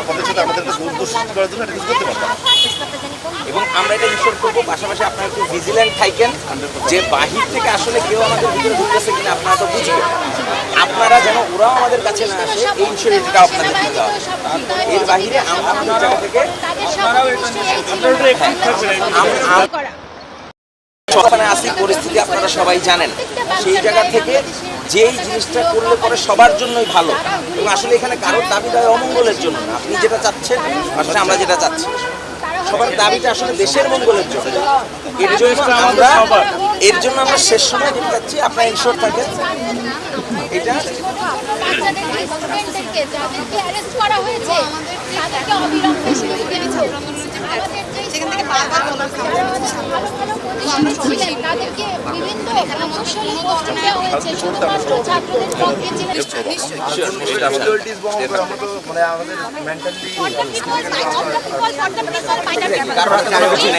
আপনাদের সাথে করার জন্য এটা করতে পারতাম। এবং আমরা এটা ইনশোর করব পাশাপাশি আপনারা একটু ভিজিল্যান্ট থাকেন যে বাহির থেকে আসলে কেউ আমাদের ভিতরে ঢুকতেছে কিনা আপনারা তো বুঝবেন। আপনারা যেন ওরাও আমাদের কাছে না আসে এই ইনসিউরিটিটা আপনাদের দিতে হবে এর বাহিরে আমরা আমাদের জায়গা থেকে ওখানে আসি, পরিস্থিতি আপনারা সবাই জানেন। সেই জায়গা থেকে যেই জিনিসটা করলে পরে সবার জন্যই ভালো। এবং আসলে এখানে কারোর দাবি দেয় অমঙ্গলের জন্য না। আপনি যেটা চাচ্ছেন, আসলে আমরা যেটা চাচ্ছি। সবার দাবিটা আসলে দেশের মঙ্গলের জন্য। এর জন্য আমরা, এর জন্য আমরা শেষ সময় যেতে চাচ্ছি আপনার ইনশোর থাকেন। এটা সেখান থেকে বারবার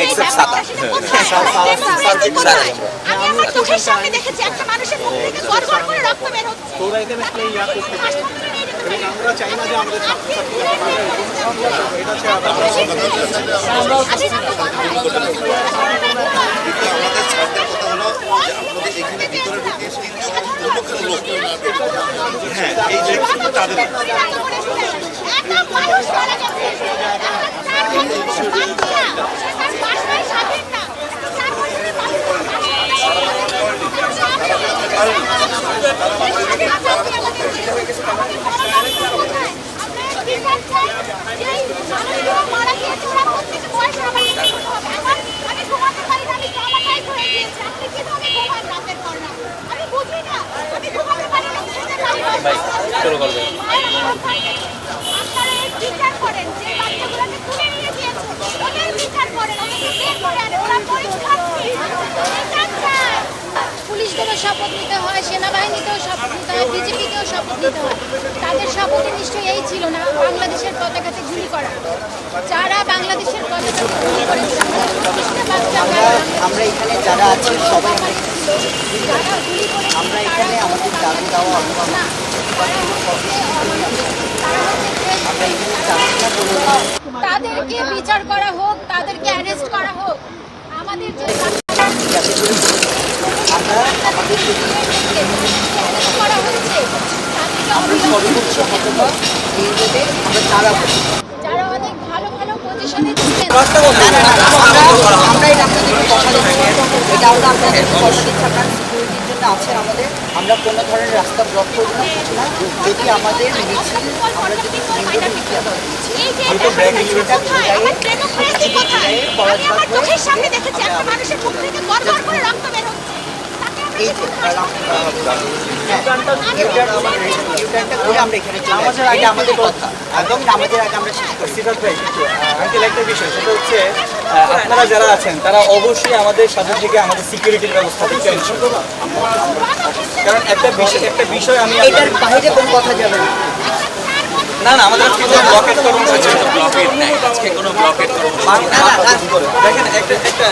except ছাতা। আমি আমার চোখের সামনে দেখেছি একটা মানুষের মুখ থেকে গড়গড় করে রক্ত বের হচ্ছে এবং আমরা চাই না যে আমাদের ছাত্রছাত্রীরা এটা হ্যাঁ এই যে তাদের আমি ঘুমাতে পারি না আমি ট্রমাটাইজ হয়ে গিয়েছি আপনি কীভাবে ঘুমান রাতের পর রাত আমি বুঝি না আমি ঘুমাতে পারি না ছেলে ভাই শুরু করবেন আপনারা এর বিচার করেন যে বাচ্চাগুলোকে তুলে নিয়ে গিয়েছে ওদের বিচার করেন ওদেরকে বের করে আনেন ওরা পরীক্ষার্থী বিচার চায় পুলিশদেরও শপথ নিতে হয় সেনাবাহিনীতেও শপথ নিতে হয় বিজেপিকেও শপথ নিতে হয়। তাদের শপথে নিশ্চয়ই এই ছিল না বাংলাদেশের পতাকাতে গুলি করা। যারা বাংলাদেশের পতাকাতে গুলি করেছে আমরা এখানে যারা আছি সবাই আমরা এখানে আমাদের দাবি দেওয়া তাদেরকে বিচার করা হোক তাদেরকে অ্যারেস্ট করা হোক। আমাদের যে করা হয়েছে যারা অনেক ভালো ভালো পজিশনে ছিলেন আমরা এটা আপনাদেরকে কথা দিচ্ছি এটা আমরা আপনাদের কথা দিচ্ছি আপনার আছেন আমাদের আমরা কোনো ধরনের রাস্তা ব্লক করব না কিছু না যদি আমাদের মিছিল আমরা যদি করে করে আমাদের আগে আমাদের কথা একদম আমাদের আগে আমরা শেষ আঙ্কেল একটা বিষয় সেটা হচ্ছে আপনারা যারা আছেন তারা অবশ্যই আমাদের সাথে থেকে আমাদের সিকিউরিটির ব্যবস্থা দিতে কারণ একটা বিষয় একটা বিষয় আমি এটার বাইরে কোনো কথা যাবে না। না না আমাদের আজকে কোনো ব্লকেট কর্মসূচি ব্লকেট নাই। আজকে কোনো ব্লকেট করব দেখেন একটা একটা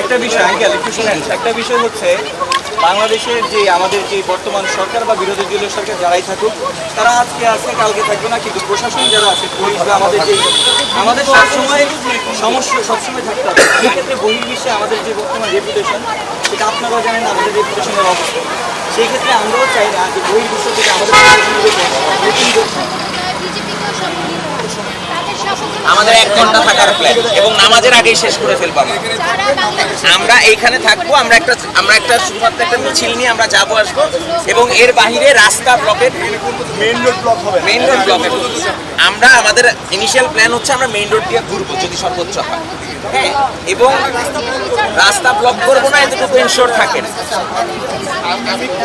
একটা বিষয় একটা বিষয় হচ্ছে বাংলাদেশের যে আমাদের যে বর্তমান সরকার বা বিরোধী দলীয় সরকার যারাই থাকুক তারা আজকে আছে কালকে থাকবে না কিন্তু প্রশাসন যারা আছে পুলিশ বা আমাদের যে আমাদের সবসময় সমস্যা সবসময় থাকতে হবে সেক্ষেত্রে বহির্বিশ্বে আমাদের যে বর্তমান রেপুটেশন সেটা আপনারা জানেন, আমাদের রেপুটেশনের অবস্থা। সেই ক্ষেত্রে আমরাও চাই না যে বহির্বিশ্ব থেকে আমাদের আমাদের এক ঘণ্টা থাকার প্ল্যান এবং নামাজের আগেই শেষ করে ফেলব আমরা। আমরা এইখানে থাকব আমরা একটা আমরা একটা শুধুমাত্র একটা মিছিল নিয়ে আমরা যাব আসব এবং এর বাহিরে রাস্তা ব্লকের মেইন রোড ব্লক হবে। মেইন রোড ব্লকে আমরা আমাদের ইনিশিয়াল প্ল্যান হচ্ছে আমরা মেইন রোড দিয়ে ঘুরবো যদি সর্বোচ্চ হয়। হ্যাঁ এবং রাস্তা ব্লক করব না এতটুকু এনশোর থাকে বাচ্চাদেরকে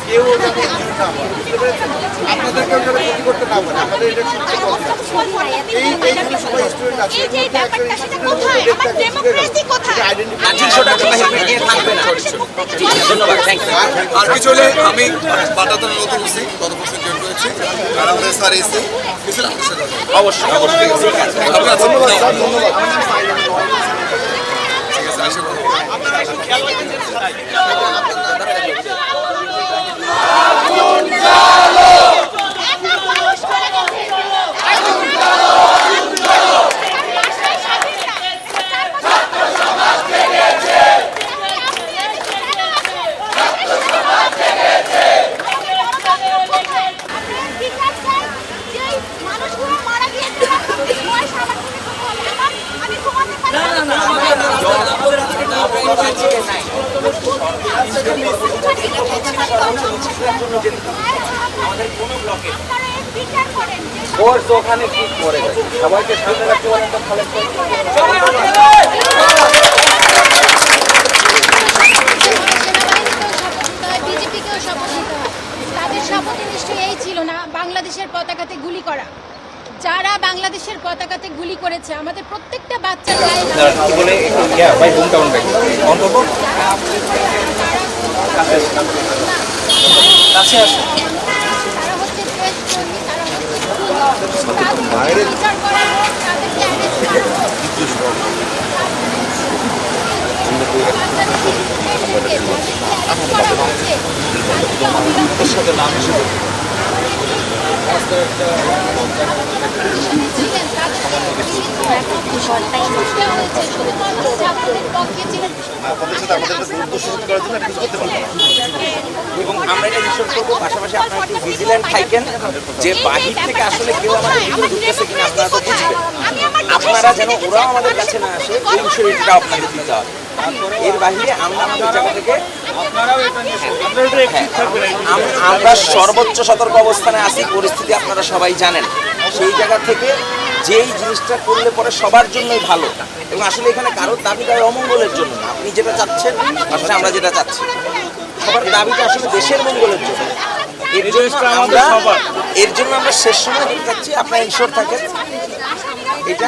কেউ যাতে injured না হয়, বুঝতে পেরেছেন? আপনাদেরকেও যাতে ক্ষতি করতে না পারে। আমাদের এটা সত্যি কথা এই এইখানে সবাই স্টুডেন্ট আছে এই যে ব্যাপারটা সেটা কোথায়? আমার ডেমোক্রেসি কোথায়? আর ধন্যবাদ। কিছু হলে আমি বাটাতন নতুন গত বছর জয়েন করেছি আর আমাদের স্যার এসে কিছু। অবশ্যই অবশ্যই। ধন্যবাদ। ঠিক আছে করি একা মানুষ করে গেছে মানুষগুলো মারা গিয়েছে বয়স আমার থেকে ছোট হবে আমার আমি ঘুমাতে পারি না আমাদের কোনো ব্লকে আপনারা এর বিচার করেন যে ফোর্স ওখানে কি করে সবাইকে সামনে রাখতে পারেন তো শপথ নিতে তাদের শপথে নিশ্চয়ই এই ছিল না বাংলাদেশের পতাকাতে গুলি করা। যারা বাংলাদেশের পতাকাতে গুলি করেছে আমাদের প্রত্যেকটা বাচ্চার গায়ে কাছে আসো। তারা হচ্ছে দেশ কর্মী, এবং আমরা এটা নিশ্চয় করব। পাশাপাশি আপনারা একটু ভিজিল্যান্ট থাকেন যে বাহির থেকে আসলে কেউ আমাদের কিনা আপনারা তো বুঝবেন। আপনারা যেন ওরাও আমাদের কাছে না আসে, এই বিষয়টা আপনাদের দিতে হবে। এর বাহিরে আমরা আমাদের জায়গা থেকে আমরা সর্বোচ্চ সতর্ক অবস্থানে আছি পরিস্থিতি আপনারা সবাই জানেন। সেই জায়গা থেকে যেই জিনিসটা করলে পরে সবার জন্যই ভালো। এবং আসলে এখানে কারোর দাবি দেয় অমঙ্গলের জন্য না। আপনি যেটা চাচ্ছেন আসলে আমরা যেটা চাচ্ছি। সবার দাবিটা আসলে দেশের মঙ্গলের জন্য। এর জন্য আমরা এর জন্য আমরা শেষ সময় যেটা চাচ্ছি। আপনারা ইনশোর থাকেন। এটা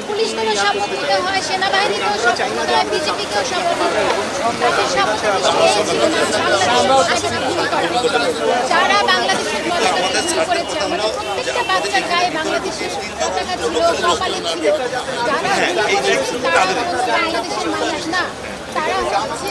পুলিশকেও নিতে হয় সেনাবাহিনীকেও হয় বিজেপিকেও তাদের বাংলাদেশের যারা গুলি করেছে আমাদের প্রত্যেকটা বাচ্চার গায়ে বাংলাদেশের পতাকা ছিল কপালে ছিল যারা তারা হচ্ছে বাংলাদেশের মানুষ না তারা হচ্ছে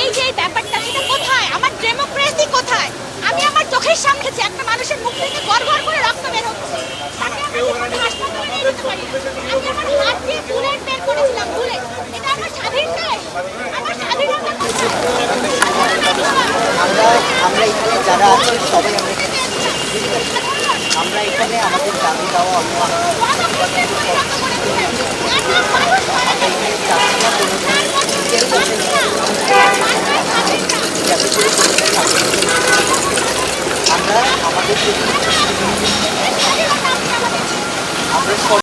এই যে এই ব্যাপারটা সেটা কোথায়? আমার ডেমোক্রেসি কোথায়? আমি আমার চোখের সামনে যে একটা মানুষের মুখ থেকে গড় গড় করে রক্ত বের হচ্ছে তাকে আমি হাসপাতালে নিয়ে যেতে পারি আমি আমার হাত দিয়ে বুলেট বের করেছিলাম বুলেট এটা আমার স্বাধীন দেশ আমার স্বাধীনতা আমরা আমরা এখানে যারা আছি সবাই আমরা আমরা এখানে আমাদের দাবি দেওয়া আমরা আমাদের